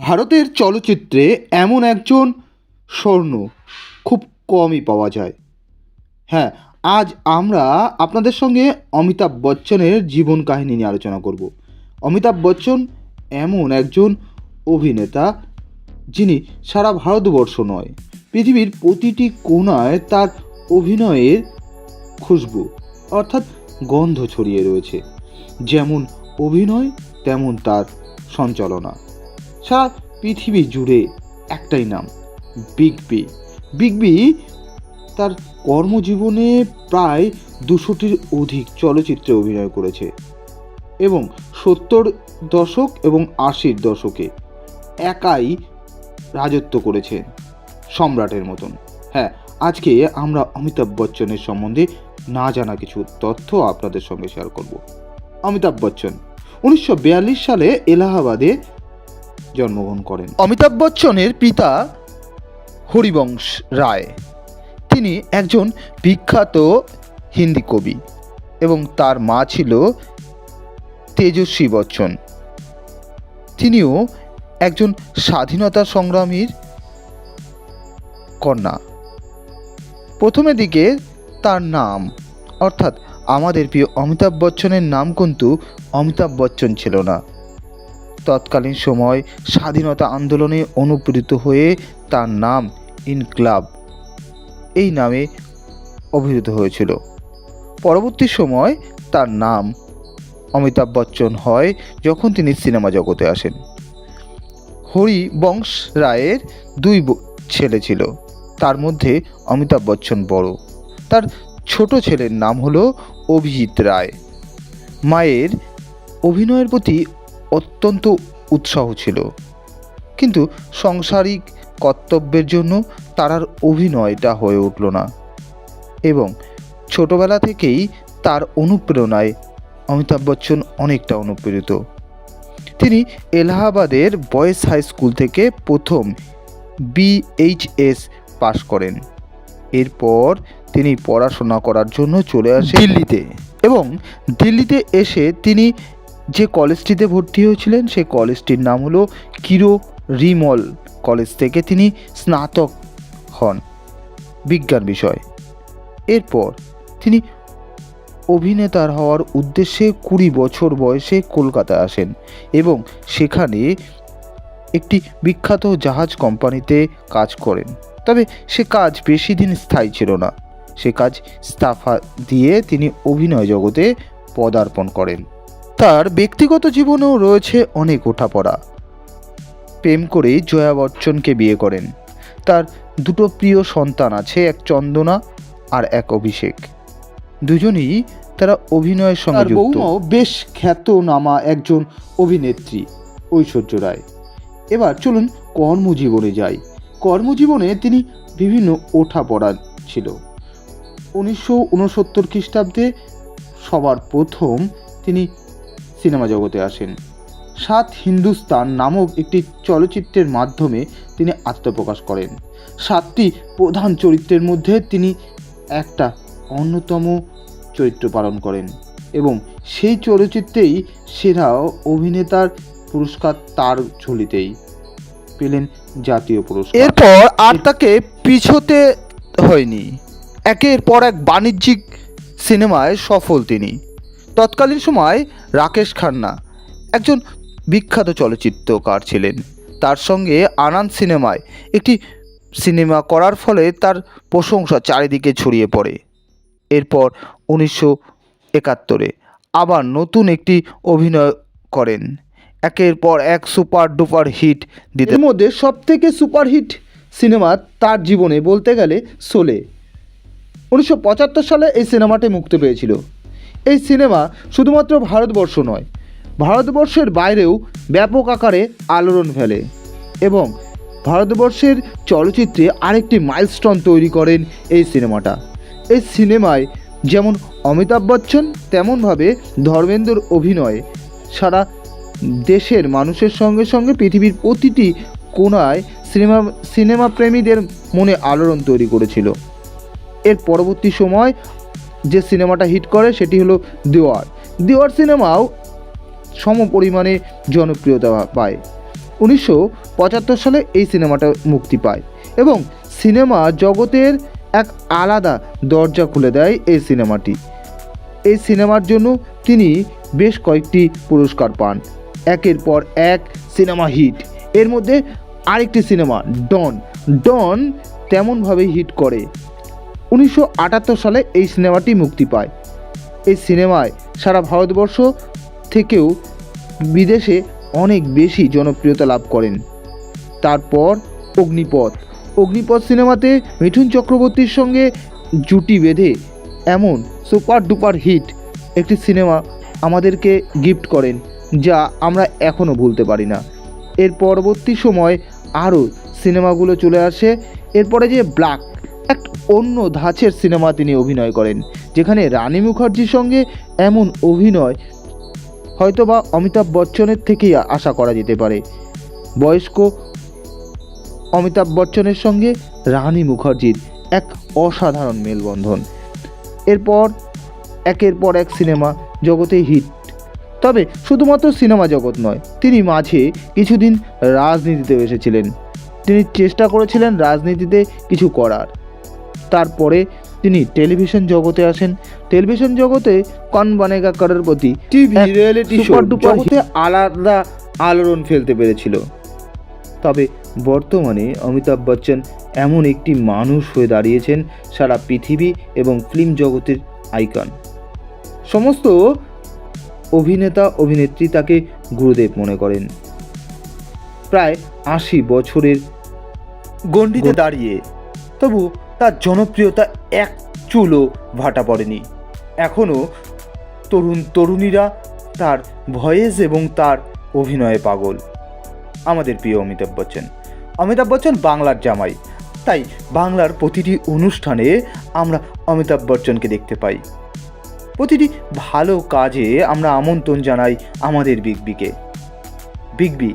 ভারতের চলচ্চিত্রে এমন একজন স্বর্ণ খুব কমই পাওয়া যায়। হ্যাঁ আজ আমরা আপনাদের সঙ্গে অমিতাভ বচ্চনের জীবন কাহিনী নিয়ে আলোচনা করব। অমিতাভ বচ্চন এমন একজন অভিনেতা যিনি সারা ভারতবর্ষ নয়, পৃথিবীর প্রতিটি কোণায় তার অভিনয়ের খুশবু অর্থাৎ গন্ধ ছড়িয়ে রয়েছে। যেমন অভিনয়, তেমন তার সঞ্চালনা। সারা পৃথিবী জুড়ে একটাই নাম বিগ বি বিগ বি তার কর্মজীবনে প্রায় দুশোটির অধিক চলচ্চিত্রে অভিনয় করেছে এবং সত্তর দশক এবং আশির দশকে একাই রাজত্ব করেছেন সম্রাটের মতন। হ্যাঁ আজকে আমরা অমিতাভ বচ্চনের সম্বন্ধে না জানা কিছু তথ্য আপনাদের সঙ্গে শেয়ার করব। অমিতাভ বচ্চন, উনিশশো বিয়াল্লিশ সালে এলাহাবাদে জন্মগ্রহণ করেন। অমিতাভ বচ্চনের পিতা হরিবংশ রায়। তিনি একজন বিখ্যাত হিন্দি কবি এবং তার মা ছিল তেজস্বী বচ্চন। তিনিও একজন স্বাধীনতা সংগ্রামীর কন্যা। প্রথমে দিকে তার নাম, অর্থাৎ আমাদের প্রিয় অমিতাভ বচ্চনের নাম কিন্তু অমিতাভ বচ্চন ছিল না। তৎকালীন সময় স্বাধীনতা আন্দোলনে অনুপ্রেরিত হয়ে তার নাম ইনক্লাব। এই নামে অভিহিত হয়েছিল। পরবর্তী সময় তার নাম অমিতাভ বচ্চন হয় যখন তিনি সিনেমা জগতে আসেন। হরিবংশ রায়ের দুই ছেলে ছিল। তার মধ্যে অমিতাভ বচ্চন বড়। তার ছোট ছেলের নাম হলো অভিজিৎ রায়। মায়ের অভিনয়ের প্রতি অত্যন্ত উৎসাহ ছিল। কিন্তু সাংসারিক কর্তব্যের জন্য তার আর অভিনয়টা হয়ে উঠল না এবং ছোটবেলা থেকেই তার অনুপ্রেরণায় অমিতাভ বচ্চন অনেকটা অনুপ্রেরিত। তিনি এলাহাবাদের বয়েজ হাই স্কুল থেকে প্রথম বিএইচএস পাশ করেন। এরপর তিনি পড়াশোনা করার জন্য চলে আসেন দিল্লিতে। এবং দিল্লিতে এসে তিনি যে কলেজটিতে ভর্তি হয়েছিলেন, সেই কলেজটির নাম হলো কিরো রিমল কলেজ থেকে তিনি স্নাতক হন বিজ্ঞান বিষয়। এরপর তিনি অভিনেতার হওয়ার উদ্দেশ্যে কুড়ি বছর বয়সে কলকাতায় আসেন এবং সেখানে একটি বিখ্যাত জাহাজ কোম্পানিতে কাজ করেন। তবে সে কাজ বেশি দিন স্থায়ী ছিল না। সে কাজ ইস্তফা দিয়ে তিনি অভিনয় জগতে পদার্পণ করেন। তার ব্যক্তিগত জীবনেও রয়েছে অনেক ওঠাপড়া। প্রেম করে জয়া বচ্চনকে বিয়ে করেন। তার দুটো প্রিয় সন্তান আছে এক চন্দনা আর এক অভিষেক। দুজনেই তারা অভিনয়ের সঙ্গে যুক্ত। বৌমাও বেশ খ্যাতনামা একজন অভিনেত্রী ঐশ্বর্য রায়। এবার চলুন কর্মজীবনে যাই। কর্মজীবনে তিনি বিভিন্ন ওঠাপড়া ছিল। উনিশশো উনসত্তর খ্রিস্টাব্দে সবার প্রথম তিনি সিনেমা জগতে আসেন। সাত হিন্দুস্তান নামক একটি চলচ্চিত্রের মাধ্যমে তিনি আত্মপ্রকাশ করেন। সাতটি প্রধান চরিত্রের মধ্যে তিনি একটা অন্যতম চরিত্র পালন করেন এবং সেই চলচ্চিত্রেই সেরা অভিনেতার পুরস্কার তার ঝুলিতেই পেলেন জাতীয় পুরস্কার। এরপর আর তাকে পিছোতে হয়নি। একের পর এক বাণিজ্যিক সিনেমায় সফল তিনি। তৎকালীন সময় রাকেশ খান্না একজন বিখ্যাত চলচ্চিত্রকার ছিলেন। তার সঙ্গে আনন্দ সিনেমায় একটি সিনেমা করার ফলে তার প্রশংসা চারিদিকে ছড়িয়ে পড়ে। এরপর উনিশশো একাত্তরে আবার নতুন একটি অভিনয় করেন। একের পর এক সুপার ডুপার হিট দিতে মধ্যে সব থেকে সুপারহিট সিনেমা তার জীবনে বলতে গেলে সোলে। উনিশশো পঁচাত্তর সালে এই সিনেমাটি মুক্তি পেয়েছিল। এই সিনেমা শুধুমাত্র ভারতবর্ষ নয়, ভারতবর্ষের বাইরেও ব্যাপক আকারে আলোড়ন ফেলে এবং ভারতবর্ষের চলচ্চিত্রে আরেকটি মাইলস্টোন তৈরি করেন এই সিনেমাটা। এই সিনেমায় যেমন অমিতাভ বচ্চন, তেমনভাবে ধর্মেন্দ্রর অভিনয় সারা দেশের মানুষের সঙ্গে সঙ্গে পৃথিবীর প্রতিটি কোনায় সিনেমা সিনেমা প্রেমীদের মনে আলোড়ন তৈরি করেছিল। এর পরবর্তী সময় যে সিনেমাটা হিট করে সেটি হলো দেওয়ার। দেওয়ার সিনেমাও সম পরিমাণে জনপ্রিয়তা পায়। উনিশশো পঁচাত্তর সালে এই সিনেমাটা মুক্তি পায় এবং সিনেমা জগতের এক আলাদা দরজা খুলে দেয় এই সিনেমাটি। এই সিনেমার জন্য তিনি বেশ কয়েকটি পুরস্কার পান। একের পর এক সিনেমা হিট। এর মধ্যে আরেকটি সিনেমা, ডন। ডন তেমনভাবে হিট করে। উনিশশো আটাত্তর সালে এই সিনেমাটি মুক্তি পায়। এই সিনেমায় সারা ভারতবর্ষ থেকেও বিদেশে অনেক বেশি জনপ্রিয়তা লাভ করেন। তারপর অগ্নিপথ। অগ্নিপথ সিনেমাতে মিঠুন চক্রবর্তীর সঙ্গে জুটি বেঁধে এমন সুপার ডুপার হিট একটি সিনেমা আমাদেরকে গিফট করেন, যা আমরা এখনও ভুলতে পারি না। এর পরবর্তী সময় আরও সিনেমাগুলো চলে আসে। এরপরে যে ব্ল্যাক এক অন্য ধাঁচের সিনেমা তিনি অভিনয় করেন, যেখানে রানী মুখার্জির সঙ্গে এমন অভিনয় হয়তোবা অমিতাভ বচ্চনের থেকেই আশা করা যেতে পারে। বয়স্ক অমিতাভ বচ্চনের সঙ্গে রানী মুখার্জির এক অসাধারণ মেলবন্ধন। এরপর, একের পর এক সিনেমা জগতে হিট। তবে শুধুমাত্র সিনেমা জগৎ নয়, তিনি মাঝে কিছুদিন রাজনীতিতেও এসেছিলেন। তিনি চেষ্টা করেছিলেন রাজনীতিতে কিছু করার। তারপরে তিনি টেলিভিশন জগতে আসেন। টেলিভিশন জগতে কন বানেগা করার প্রতি টিভি রিয়েলিটি শো জগতে আলাদা আলোড়ন ফেলতে পেরেছিল। তবে বর্তমানে অমিতাভ বচ্চন এমন একটি মানুষ হয়ে দাঁড়িয়েছেন সারা পৃথিবী এবং ফিল্ম জগতের আইকন সমস্ত অভিনেতা অভিনেত্রী তাকে গুরুদেব মনে করেন। প্রায় আশি বছরের গণ্ডিতে দাঁড়িয়ে। তবু তার জনপ্রিয়তা এক চুলও ভাটা পড়েনি। এখনও তরুণ তরুণীরা তার ভয়েস এবং তার অভিনয়ে পাগল। আমাদের প্রিয় অমিতাভ বচ্চন। অমিতাভ বচ্চন বাংলার জামাই। তাই বাংলার প্রতিটি অনুষ্ঠানে আমরা অমিতাভ বচ্চনকে দেখতে পাই। প্রতিটি ভালো কাজে আমরা আমন্ত্রণ জানাই আমাদের বিগ বিকে। বিগ বি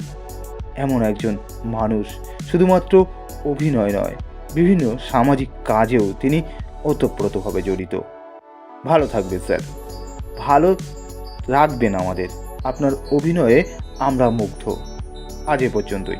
এমন একজন মানুষ, শুধুমাত্র অভিনয় নয় বিভিন্ন সামাজিক কাজেও তিনি ওতপ্রোতভাবে জড়িত। ভালো থাকবে স্যার। ভালো রাখবেন আমাদের। আপনার অভিনয়ে আমরা মুগ্ধ। আজ এ পর্যন্তই।